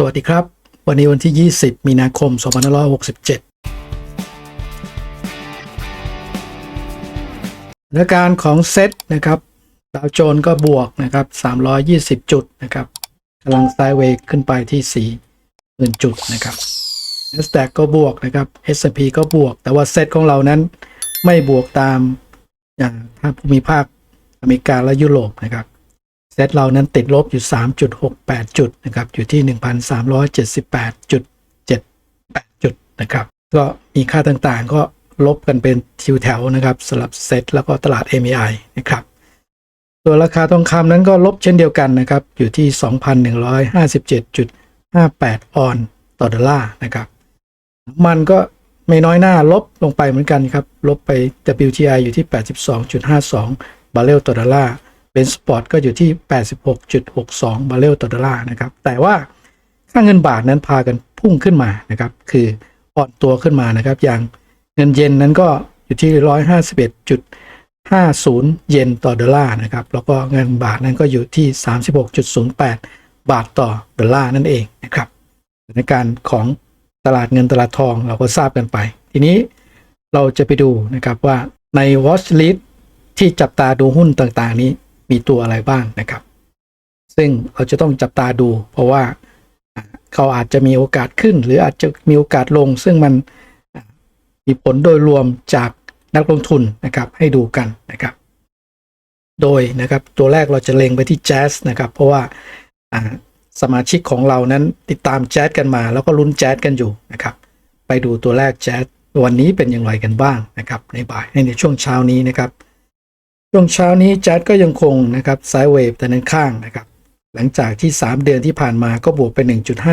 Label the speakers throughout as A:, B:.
A: สวัสดีครับ วันนี้วันที่ 20 มีนาคม 2567สถานการณ์ของเซ็ตนะครับดาวโจนส์ก็บวกนะครับ 320 จุดนะครับกำลังไซด์เวย์ขึ้นไปที่40,000จุดนะครับ NASDAQ ก็บวกนะครับ S&P ก็บวก แต่ว่าเซ็ตของเรานั้นไม่บวกตามอย่างภาคภูมิภาคอเมริกาและยุโรปนะครับ ซตเรานั้นติดลบอยู่ 3.68 จุดนะครับ อยู่ที่ 1,378.78 จุดนะครับ ก็มีค่าต่างๆ ก็ลบกันเป็นทิวแถวนะครับสำหรับเซตแล้วก็ตลาด MAI นะครับส่วราคาทองคำนั้นก็ลบเช่นเดียวกันนะครับ อยู่ที่ 2,157.58 ออนต่อดอลลาร์นะครับ มันก็ไม่น้อยหน้าลบลงไปเหมือนกันครับ ลบไป WTI อยู่ที่ 82.52 บาร์เรลต่อดอลลาร์ นสปอร์ตก็อยู่ที่ 86.62 บาร์เรลต่อดอลลาร์นะครับ แต่ว่าค่าเงินบาทนั้นพากันพุ่งขึ้นมานะครับ คืออ่อนตัวขึ้นมานะครับ อย่างเงินเยนนั้นก็อยู่ที่ 151.50 เยนต่อดอลลาร์นะครับ แล้วก็เงินบาทนั้นก็อยู่ที่ 36.08 บาทต่อดอลลาร์นั่นเองนะครับสถานการณ์ของตลาดเงินตลาดทองเราก็ทราบกันไป ทีนี้เราจะไปดูนะครับว่าใน watch list ที่จับตาดูหุ้นต่างๆนี้ มีตัวอะไรบ้างนะครับ ซึ่งเราจะต้องจับตาดู เพราะว่าเขาอาจจะมีโอกาสขึ้น หรืออาจจะมีโอกาสลง ซึ่งมันมีผลโดยรวมจากนักลงทุนนะครับให้ดูกันนะครับ โดยนะครับตัวแรกเราจะเล็งไปที่แจ๊สนะครับ เพราะว่าสมาชิกของเรานั้นติดตามแจ๊สกันมา แล้วก็ลุ้นแจ๊สกันอยู่นะครับ ไปดูตัวแรกแจ๊สวันนี้เป็นอย่างไรกันบ้างนะครับในบ่ายในช่วงเช้านี้นะครับ ช่วงเช้านี้แจ๊ดก็ยังคงนะครับไซด์เวฟแต่นั้นข้างนะครับ หลังจากที่ 3 เดือนที่ผ่านมาก็บวกไป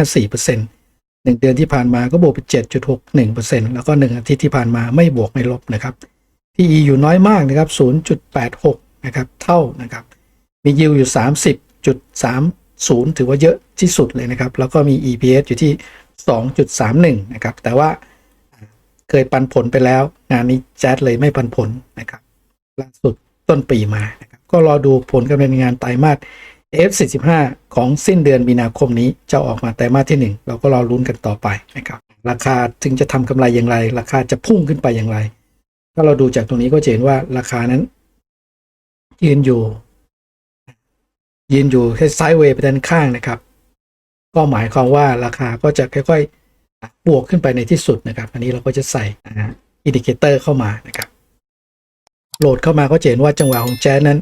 A: 1.54% 1 เดือนที่ผ่านมาก็บวกไป 7.61%แล้วก็ 1 อาทิตย์ที่ผ่านมาไม่บวกไม่ลบนะครับ PE อยู่น้อยมากนะครับ 0.86 นะครับ เท่านะครับ มียิวอยู่ 30.30 ถือว่าเยอะที่สุดเลยนะครับ แล้วก็มี EPS อยู่ที่ 2.31 นะครับ แต่ว่าเคยปันผลไปแล้ว งานนี้แจ๊ดเลยไม่ปันผลนะครับล่าสุด ต้นปีมานะครับก็รอดูผลการดำเนินงานไตรมาส F45 ของสิ้นเดือนมีนาคมนี้จะออกมาไตรมาสที่ 1 เราก็รอลุ้นกันต่อไปนะครับราคาถึงจะทำกำไรอย่างไร ราคาจะพุ่งขึ้นไปอย่างไร ถ้าเราดูจากตรงนี้ก็จะเห็นว่าราคานั้น ยืนอยู่ ยืนอยู่แค่ไซด์เวย์ไปด้านข้างนะครับ ก็หมายความว่าราคาก็จะค่อยๆบวกขึ้นไปในที่สุดนะครับ อันนี้เราก็จะใส่อินดิเคเตอร์เข้ามานะครับ โหลดเข้ามาก็จะเห็นว่าจังหวะของแจ๊สนั้น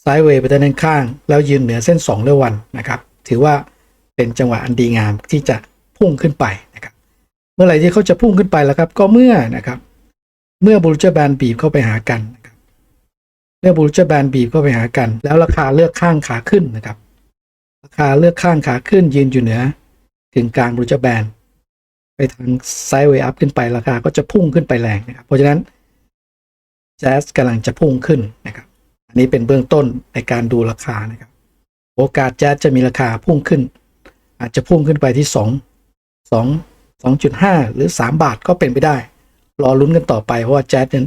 A: ไซด์เวไปด้านข้าง แล้วยืนเหนือเส้น2เรวันนะครับ ถือว่าเป็นจังหวะอันดีงามที่จะพุ่งขึ้นไปนะครับ เมื่อไหร่ที่เขาจะพุ่งขึ้นไปแล้วครับ ก็เมื่อนะครับ เมื่อบูลเจอร์แบนบีบเข้าไปหากันนะครับเมื่อบูลเจอร์แบนบีบเข้าไปหากัน แล้วราคาเลือกข้างขาขึ้นนะครับ ราคาเลือกข้างขาขึ้น ยืนอยู่เหนือ ถึงกลางบูลเจอร์แบนไปทางไซด์เวย์อัพขึ้นไปราคาก็จะพุ่งขึ้นไปแรงนะครับ เพราะฉะนั้น แจ๊สกำลังจะพุ่งขึ้นนะครับ อันนี้เป็นเบื้องต้นในการดูราคานะครับ โอกาสแจ๊สจะมีราคาพุ่งขึ้น อาจจะพุ่งขึ้นไปที่ 2 2 2.5 หรือ 3 บาทก็เป็นไปได้ รอลุ้นกันต่อไปเพราะว่าแจ๊สนั้น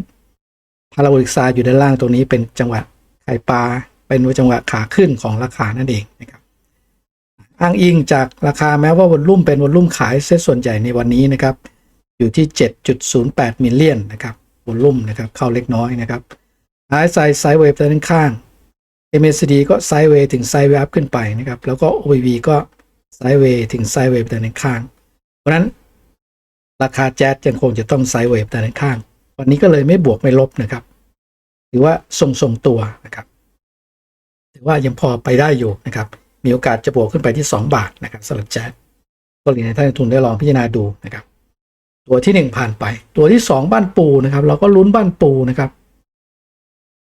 A: พาราโบลิกซด์อยู่ด้านล่างตรงนี้เป็นจังหวะไข่ปลาเป็นจังหวะขาขึ้นของราคานั่นเองนะครับอ้างอิงจากราคาแม้ว่าวอลลุ่มเป็นวอลลุ่มขายเซตส่วนใหญ่ในวันนี้นะครับ อยู่ที่ 7.08มิลเลียนนะครับ วอลลุ่มนะครับ เข้าเล็กน้อยนะครับ RSI ไซด์เวฟด้านข้าง MACD ก็ไซด์เวย์ถึงไซด์เวฟขึ้นไปนะครับ แล้วก็ OBV ก็ไซด์เวย์ถึงไซด์เวฟด้านข้าง เพราะนั้นราคาแจ๊สยังคงจะต้องไซด์เวฟด้านข้าง วันนี้ก็เลยไม่บวกไม่ลบนะครับ ถือว่าทรงทรงตัวนะครับ ถือว่ายังพอไปได้อยู่นะครับ มีโอกาสจะบวกขึ้นไปที่ 2 บาทนะครับสำหรับแจ๊สก็เรียให้ท่านนักลงทุนได้ลองพิจารณาดูนะครับ ตัวที่ 1 ผ่านไป ตัวที่ 2 บ้านปูนะครับ เราก็ลุ้นบ้านปูนะครับ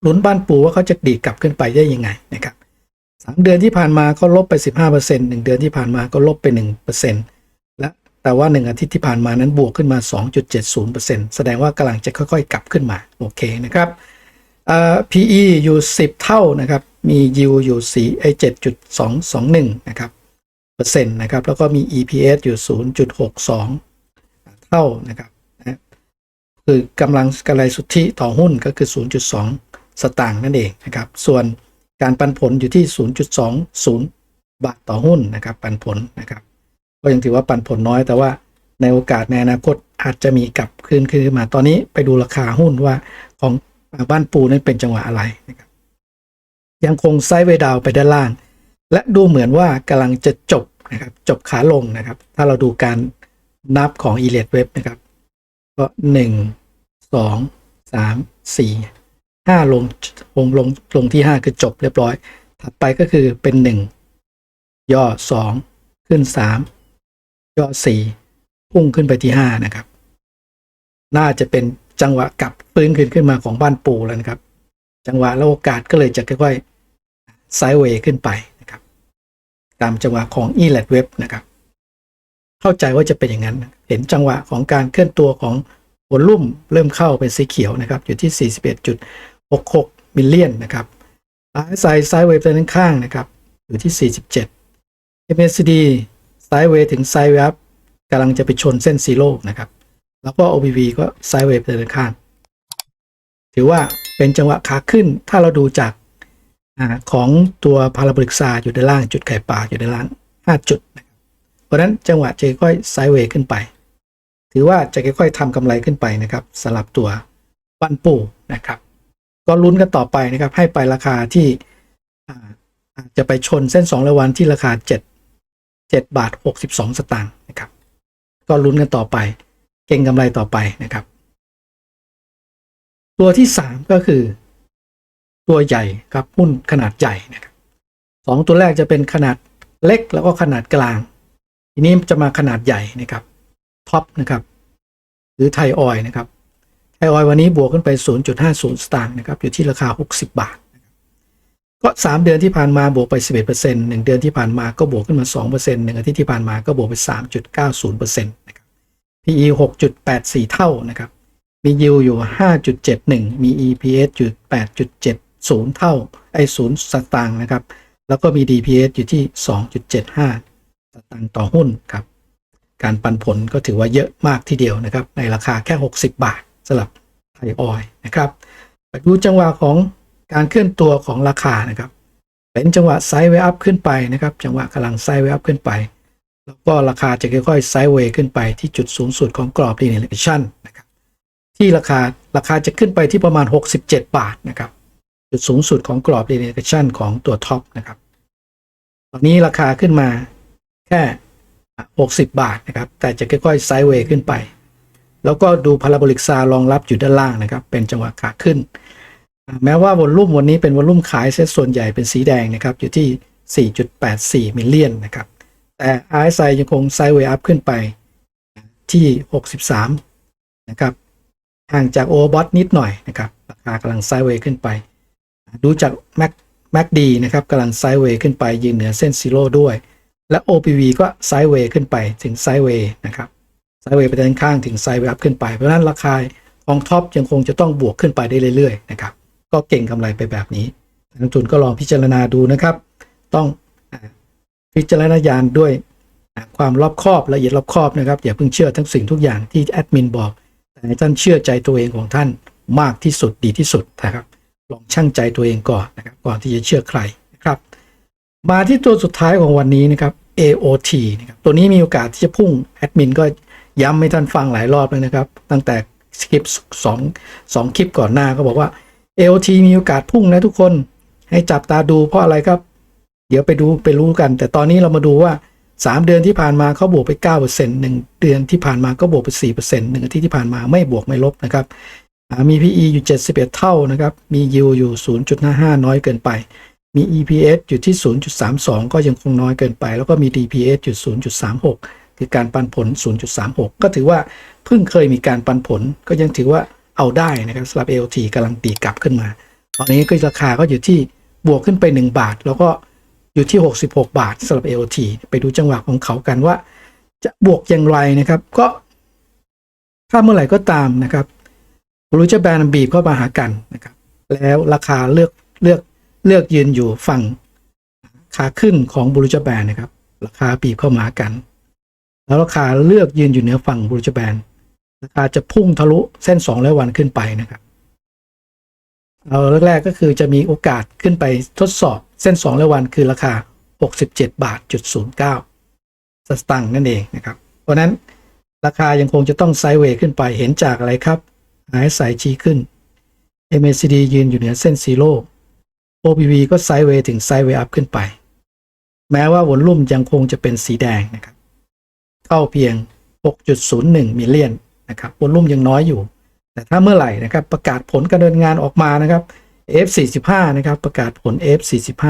A: ลุ้นบ้านปูว่าเขาจะดีดกลับขึ้นไปได้ยังไงนะครับสามเดือนที่ผ่านมาก็ลบไป 15%หนึ่งเดือนที่ผ่านมาก็ลบไป 1%และแต่ว่า 1 อาทิตย์ที่ผ่านมานั้นบวกขึ้นมา 2.70%แสดงว่ากำลังจะค่อยๆ กลับขึ้นมาโอเคนะครับเอ่อ PE อยู่ 10 เท่านะครับ มี yield อยู่4ไอ7.221นะครับเปอร์เซ็นต์นะครับแล้วก็มี EPS อยู่ 0.62 เท่านะครับนะคือกำลังกำไรสุทธิต่อหุ้นก็คือ 0.2 สตางค์นั่นเองนะครับ ส่วนการปันผลอยู่ที่ 0.20 บาทต่อหุ้นนะครับ ปันผลนะครับ ก็ยังถือว่าปันผลน้อยแต่ว่าในโอกาสในอนาคตอาจจะมีกลับคืนขึ้นมาตอนนี้ไปดูราคาหุ้นว่าของบ้านปูนั้นเป็นจังหวะอะไรนะครับยังคงไซด์เวดาวไปด้านล่าง และดูเหมือนว่ากำลังจะจบนะครับจบขาลงนะครับ ถ้าเราดูการ นับของ e l e t Web นะครับ ก็หนึ่งสองสามสี่ห้าลงลงลงลงที่ห้าคือจบเรียบร้อย ถัดไปก็คือเป็นหนึ่งย่อสองขึ้นสามย่อสี่พุ่งขึ้นไปที่ห้านะครับ น่าจะเป็นจังหวะกลับฟื้นขึ้นขึ้นมาของบ้านปูแล้วนะครับ จังหวะและโอกาสก็เลยจะค่อยๆไซด์เวย์ขึ้นไปนะครับ ตามจังหวะของ e l e t Web นะครับ เข้าใจว่าจะเป็นอย่างนั้น เห็นจังหวะของการเคลื่อนตัวของวอลลุ่มเริ่มเข้าเป็นสีเขียวนะครับ อยู่ที่ 41.66มิลเลียนนะครับ RSI ไซด์เวย์ด้านข้างนะครับ อยู่ที่ 47 MACD ไซด์เวย์ถึงไซด์เวย์อัพกำลังจะไปชนเส้นซีโร่นะครับ แล้วก็ OBV ก็ไซด์เวย์ด้านข้าง ถือว่าเป็นจังหวะขาขึ้น ถ้าเราดูจากอของตัวพาราบลิกซาอยู่ด้านล่างจุดไข่ปลาอยู่ด้านล่าง 5 จุด เพราะนั้นจังหวะจะค่อยไซด์เวย์ขึ้นไป ถือว่าจะค่อยๆทำกำไรขึ้นไปนะครับสำหรับตัวปันปูนะครับ ก็ลุ้นกันต่อไปนะครับ ให้ไปราคาที่อาจจะไปชนเส้น2รายวันที่ราคา 7 7 บาท 62 สตางค์นะครับ ก็ลุ้นกันต่อไป เก่งกำไรต่อไปนะครับ ตัวที่ 3 ก็คือ ตัวใหญ่ครับหุ้นขนาดใหญ่นะครับสองตัวแรกจะเป็นขนาดเล็กแล้วก็ขนาดกลาง ทีนี้จะมาขนาดใหญ่นะครับท็อปนะครับ หรือไทยออยนะครับไทยออยวันนี้บวกขึ้นไป 0.50 สตางค์นะครับอยู่ที่ราคา 60 บาท ก็ 3 เดือนที่ผ่านมาบวกไป 11% 1 เดือนที่ผ่านมาก็บวกขึ้นมา 2% 1 อาทิตย์ที่ผ่านมาก็บวกไป 3.90%นะครับ PE 6.84 เท่านะครับ มี yield อยู่ 5.71 มี EPS อยู่ 8.70 เท่าไอ้0สตางค์นะครับ แล้วก็มี DPS อยู่ที่ 2.75 ตางค์ต่อหุ้นครับ การปันผลก็ถือว่าเยอะมากทีเดียวนะครับ ในราคาแค่ 60 บาทสำหรับไทยออยนะครับไปดูจังหวะของการเคลื่อนตัวของราคานะครับ เป็นจังหวะไซด์เวอัพขึ้นไปนะครับ จังหวะกำลังไซด์เวอัพขึ้นไป แล้วก็ราคาจะค่อยๆไซด์เวขึ้นไปที่จุดสูงสุดของกรอบ linear regression นะครับ ที่ราคาราคาจะขึ้นไปที่ประมาณ 67 บาทนะครับ จุดสูงสุดของกรอบ linear regression ของตัวท็อปนะครับ ตอนนี้ราคาขึ้นมา แค่ 60 บาทนะครับ แต่จะค่อยๆไซด์เวย์ขึ้นไป แล้วก็ดูพาราโบลิกซารองรับอยู่ด้านล่างนะครับ เป็นจังหวะขาขึ้น แม้ว่าวอลลุ่มวันนี้เป็นวอลลุ่มขายเซตส่วนใหญ่เป็นสีแดงนะครับ อยู่ที่ 4.84 มิลเลียนนะครับ แต่ RSI ยังคงไซด์เวย์อัพขึ้นไปที่ 63 นะครับ ห่างจากโอเวอร์บอทนิดหน่อยนะครับ ราคากำลังไซด์เวย์ขึ้นไป ดูจาก Mac MACD นะครับกำลังไซด์เวย์ขึ้นไปยืนเหนือเส้นซีโร่ด้วย และ OPV ก็ไซด์เวย์ขึ้นไปถึงไซด์เวย์นะครับไซด์เวย์ไปด้านข้างถึงไซด์เวย์อัพขึ้นไป เพราะนั้นราคาของท็อปยังคงจะต้องบวกขึ้นไปได้เรื่อยๆนะครับก็เก่งกำไรไปแบบนี้นักทุนก็ลองพิจารณาดูนะครับ ต้องอพิจารณญาณด้วยความรอบคอบละเอียดรอบคอบนะครับอย่าเพิ่งเชื่อทั้งสิ่งทุกอย่างที่แอดมินบอก แต่ท่านเชื่อใจตัวเองของท่านมากที่สุดดีที่สุดนะครับลองชั่งใจตัวเองก่อนนะครับก่อนที่จะเชื่อใคร มาที่ตัวสุดท้ายของวันนี้นะครับ AOT นะครับตัวนี้มีโอกาสที่จะพุ่งแอดมินก็ย้ำให้ท่านฟังหลายรอบเลยนะครับ ตั้งแต่คลิปสองสองคลิปก่อนหน้าก็บอกว่า AOT มีโอกาสพุ่งนะทุกคนให้จับตาดูเพราะอะไรครับ เดี๋ยวไปดูไปรู้กัน แต่ตอนนี้เรามาดูว่า 3 เดือนที่ผ่านมาเขาบวกไป 9% 1 เดือนที่ผ่านมาก็บวกไป 4% 1อาทิตย์ที่ผ่านมาไม่บวกไม่ลบนะครับมี PE อยู่ 71 เท่านะครับ มี yield อยู่ 0.55 น้อยเกินไป มี EPS อยู่ที่ 0.32 ก็ยังคงน้อยเกินไป แล้วก็มี DPS อยู่ 0.36 คือการปันผล 0.36 ก็ถือว่าเพิ่งเคยมีการปันผลก็ยังถือว่าเอาได้นะครับสำหรับ AOT กำลังตีกลับขึ้นมา ตอนนี้ก็ราคาก็อยู่ที่บวกขึ้นไป 1 บาท แล้วก็อยู่ที่ 66 บาทสำหรับ AOT ไปดูจังหวะของเขากันว่า จะบวกอย่างไรนะครับ ก็ถ้าเมื่อไหร่ก็ตามนะครับรูจะแบนบีบเข้ามาหากันนะครับ แล้วราคาเลือกเลือก เลือกยืนอยู่ฝั่งขาขึ้นของบรูจแบนนะครับ ราคาบีบเข้ามากัน แล้วราคาเลือกยืนอยู่เหนือฝั่งบรูจแบนราคาจะพุ่งทะลุเส้น2ร้อยวันขึ้นไปนะครับเอาแรกๆก็คือจะมีโอกาสขึ้นไปทดสอบเส้น2ร้อยวันคือราคา 67 บาทจุด09สตางค์นั่นเองนะครับ เพราะนั้นราคายังคงจะต้องไซด์เวย์ขึ้นไปเห็นจากอะไรครับ RSI ชี้ขึ้น MACD ยืนอยู่เหนือเส้นซีโร่ OPV ก็ไซด์เวย์ถึงไซด์เวย์อัพขึ้นไป แม้ว่าวอลลุ่มยังคงจะเป็นสีแดงนะครับเข้าเพียง 6.01 มิลเลียนนะครับวอลลุ่มยังน้อยอยู่ แต่ถ้าเมื่อไหร่นะครับประกาศผลการดำเนินงานออกมานะครับ F45 นะครับประกาศผล F45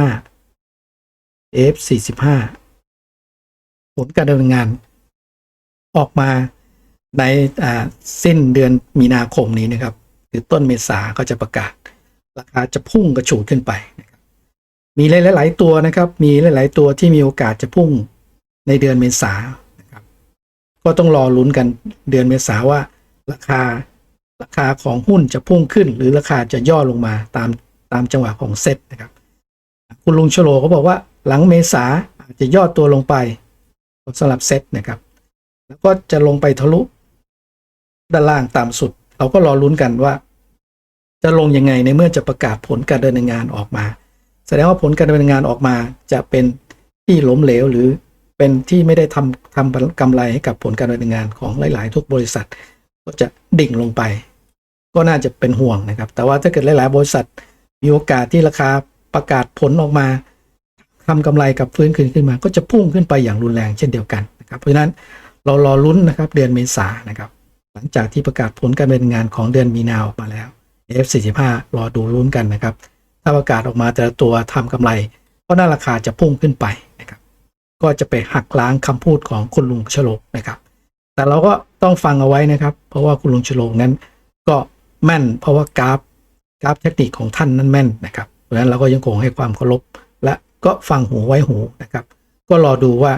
A: F45 ผลการดำเนินงานออกมาในอ่าสิ้นเดือนมีนาคมนี้นะครับ คือต้นเมษาก็จะประกาศ ราคาจะพุ่งกระฉูดขึ้นไป มีหลาย ๆ ตัวนะครับ มีหลาย ๆ ตัวที่มีโอกาสจะพุ่งในเดือนเมษานะครับ ก็ต้องรอลุ้นกันเดือนเมษาว่า ราคาราคาของหุ้นจะพุ่งขึ้น หรือราคาจะย่อลงมาตามตามจังหวะของเซ็ตนะครับ คุณลุงชโลเขาบอกว่าหลังเมษาอาจจะย่อตัวลงไปสำหรับเซ็ตนะครับ แล้วก็จะลงไปทะลุด้านล่างต่ำสุด เราก็รอลุ้นกันว่า จะลงยังไงในเมื่อจะประกาศผลการดำเนินงานออกมา แสดงว่าผลการดำเนินงานออกมาจะเป็นที่ล้มเหลวหรือเป็นที่ไม่ได้ทำทำกำไรให้กับผลการดำเนินงานของหลาย ๆ ทุกบริษัท ก็จะดิ่งลงไป ก็น่าจะเป็นห่วงนะครับ แต่ว่าถ้าเกิดหลาย ๆ บริษัท มีโอกาสที่ราคาประกาศผลออกมาทำกำไรกับฟื้นคืนขึ้นมา ก็จะพุ่งขึ้นไปอย่างรุนแรงเช่นเดียวกันนะครับ เพราะฉะนั้นเรารอลุ้นนะครับเดือนเมษานะครับ หลังจากที่ประกาศผลการดำเนินงานของเดือนมีนาออกมาแล้ว F45 รอดูลุ้นกันนะครับ ถ้าประกาศออกมาแต่ละตัวทำกำไร ก็น่าราคาจะพุ่งขึ้นไปนะครับ ก็จะไปหักล้างคำพูดของคุณลุงชโลกนะครับ แต่เราก็ต้องฟังเอาไว้นะครับ เพราะว่าคุณลุงชโลกนั้น ก็แม่น เพราะว่ากราฟกราฟเทคนิคของท่านนั้นแม่นนะครับเพราะฉะนั้นเราก็ยังคงให้ความเคารพและก็ฟังหูไว้หูนะครับ ก็รอดูว่า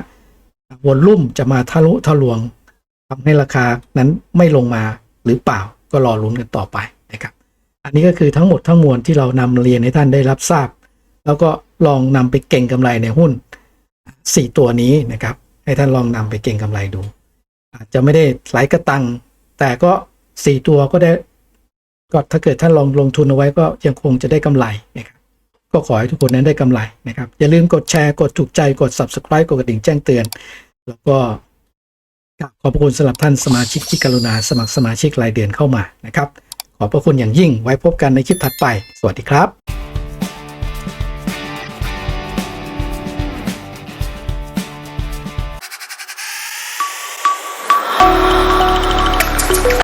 A: วอลลุ่มจะมาทะลุทะลวงทำให้ราคานั้นไม่ลงมาหรือเปล่าก็รอลุ้นกันต่อไปนะครับ อันนี้ก็คือทั้งหมดทั้งมวลที่เรานำเรียนให้ท่านได้รับทราบ แล้วก็ลองนำไปเก่งกำไรในหุ้น 4 ตัวนี้นะครับ ให้ท่านลองนำไปเก่งกำไรดู อาจจะไม่ได้หลายกระตัง แต่ก็ 4 ตัวก็ได้ก็ถ้าเกิดท่านลองลงทุนเอาไว้ก็ยังคงจะได้กำไรนะครับก็ขอให้ทุกคนนั้นได้กำไรนะครับ อย่าลืมกดแชร์กดถูกใจกด subscribe กดกระดิ่งแจ้งเตือน แล้วก็ขอบคุณสำหรับท่านสมาชิกที่กรุณาสมัครสมาชิกรายเดือนเข้ามานะครับ ขอบพระคุณอย่างยิ่งไว้พบกันในคลิปถัดไป สวัสดีครับ